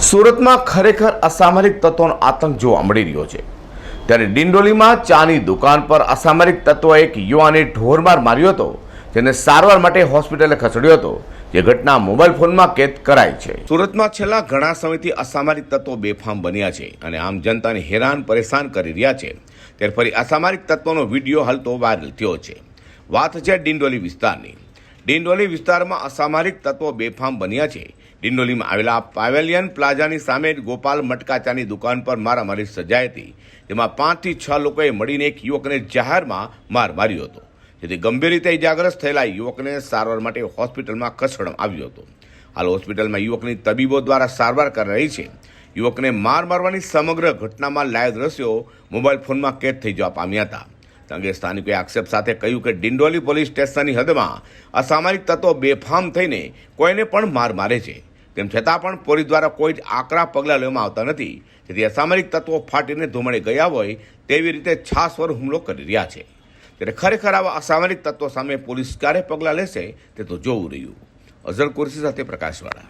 સુરતમાં ખરેખર અસામરિક તત્વોનો આતંક જોવા મળી રહ્યો છે. ત્યારે ડિંડોલીમાં ચાની દુકાન પર અસામરિક તત્વોએ એક યુવાને ઢોરમાર માર્યો હતો, જેને સારવાર માટે હોસ્પિટલે ખસેડ્યો હતો, જે ઘટના મોબાઈલ ફોનમાં કેદ કરાઈ છે. સુરતમાં છેલ્લા ઘણા સમયથી અસામરિક તત્વો બેફામ બન્યા છે અને આમ જનતાને હેરાન પરેશાન કરી રહ્યા છે. ત્યારે ફરી અસામરિક તત્વોનો વીડિયો હાલ તો વાયરલ થયો છે. વાત છે ડિંડોલી વિસ્તારની. ડિંડોલી વિસ્તારમાં અસામરિક તત્વો બેફામ બન્યા છે. ડિંડોલીમાં આવેલા પાવેલિયન પ્લાઝાની સામે ગોપાલ મટકાચાની દુકાન પર મારામારી સર્જાઈ હતી. જેમાં પાંચથી છ લોકોએ મળીને એક યુવકને જાહેરમાં માર માર્યો હતો. જેથી ગંભીર રીતે ઇજાગ્રસ્ત થયેલા યુવકને સારવાર માટે હોસ્પિટલમાં ખસેડવામાં આવ્યો હતો. હાલ હોસ્પિટલમાં યુવકની તબીબો દ્વારા સારવાર કરી રહી છે. યુવકને માર મારવાની સમગ્ર ઘટનામાં લાઈવ દ્રશ્યો મોબાઈલ ફોનમાં કેદ થઈ જવા પામ્યા હતા. અંગે સ્થાનિકોએ આક્ષેપ સાથે કહ્યું કે ડિંડોલી પોલીસ સ્ટેશનની હદમાં અસામાજિક તત્વો બેફામ થઈને કોઈને પણ માર મારે છે. તેમ છતાં પણ પોલીસ દ્વારા કોઈ જ આકરા પગલાં લેવામાં આવતા નથી. જેથી અસામાજિક તત્વો ફાટીને ધૂમણે ગયા હોય તેવી રીતે છાસવર હુમલો કરી રહ્યા છે. ત્યારે ખરેખર આવા અસામાજિક તત્વો સામે પોલીસ ક્યારે પગલાં લેશે તે તો જોવું રહ્યું. અઝર કુરશી સાથે પ્રકાશવાળા.